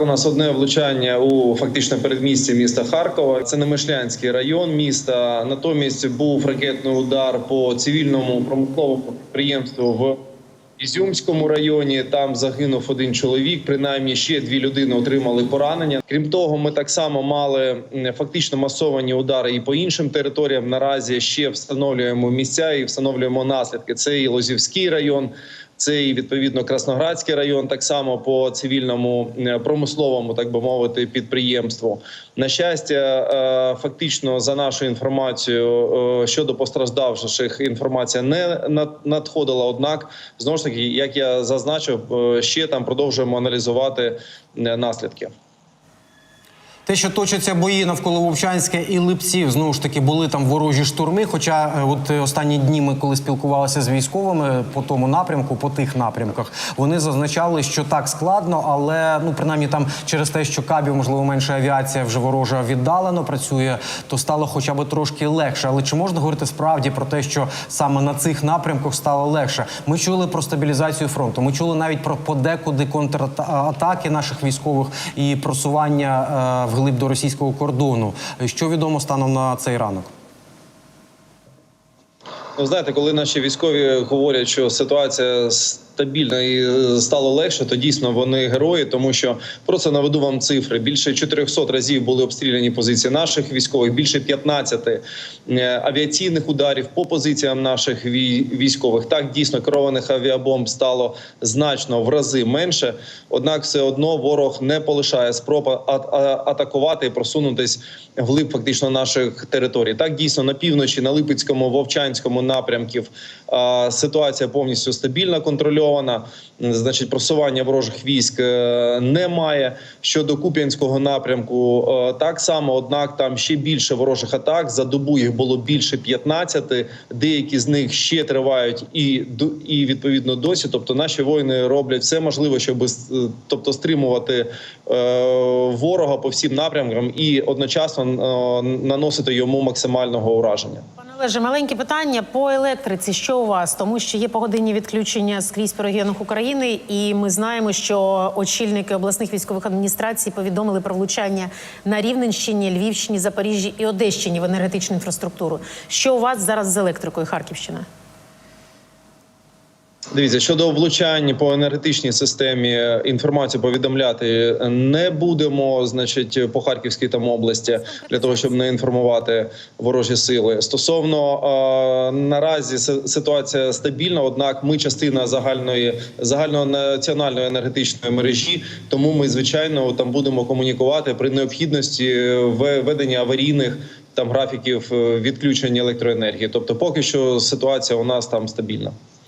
У нас одне влучання у фактично передмісті міста Харкова. Це Немишлянський район міста. Натомість був ракетний удар по цивільному промисловому підприємству в Ізюмському районі. Там загинув один чоловік. Принаймні ще дві людини отримали поранення. Крім того, ми так само мали фактично масовані удари і по іншим територіям. Наразі ще встановлюємо місця і встановлюємо наслідки. Це і Лозівський район. Це і відповідно Красноградський район, так само по цивільному е, промисловому, так би мовити, підприємству. На щастя, е, фактично за нашою інформацією е, щодо постраждавших інформація не над- надходила. Однак, знову ж таки, як я зазначив, ще там продовжуємо аналізувати наслідки. Те, що точаться бої навколо Вовчанська і Липців, знову ж таки були там ворожі штурми. Хоча е, от е, останні дні ми, коли спілкувалися з військовими по тому напрямку, по тих напрямках, вони зазначали, що так складно, але ну принаймні там через те, що кабів, можливо, менше авіація вже ворожа віддалено працює, то стало хоча б трошки легше. Але чи можна говорити справді про те, що саме на цих напрямках стало легше? Ми чули про стабілізацію фронту. Ми чули навіть про подекуди контратаки наших військових і просування е, вглиб до російського кордону. Що відомо станом на цей ранок? Ну, знаєте, коли наші військові говорять, що ситуація стабільна і е, стало легше, то дійсно вони герої, тому що просто наведу вам цифри. Більше 400 разів були обстріляні позиції наших військових, більше 15 е, авіаційних ударів по позиціям наших вій- військових. Так дійсно керованих авіабомб стало значно в рази менше. Однак, все одно ворог не полишає спроб атакувати і просунутись вглиб фактично наших територій. Так дійсно на півночі, на Липецькому, Вовчанському напрямків ситуація повністю стабільна, контрольована. М, Значить, просування ворожих військ е, немає. Щодо Куп'янського напрямку, е, так само, однак там ще більше ворожих атак. За добу їх було більше 15. Деякі з них ще тривають і і відповідно досі. Тобто, наші воїни роблять все можливе, щоб е, тобто стримувати ворога по всім напрямкам і одночасно наносити йому максимального ураження. Пане Олеже, маленьке питання по електриці. Що у вас? Тому що є погодинні відключення скрізь по регіонах України, і ми знаємо, що очільники обласних військових адміністрацій повідомили про влучання на Рівненщині, Львівщині, Запоріжжі і Одещині в енергетичну інфраструктуру. Що у вас зараз з електрикою Харківщина? Дивіться щодо влучань по енергетичній системі. Інформацію повідомляти не будемо. Значить, по Харківській там області для того, щоб не інформувати ворожі сили. Стосовно е, наразі ситуація стабільна однак, ми частина загальної загальнонаціональної енергетичної мережі. Тому ми звичайно там будемо комунікувати при необхідності в веденні аварійних там графіків е, відключення електроенергії. Тобто, поки що ситуація у нас там стабільна.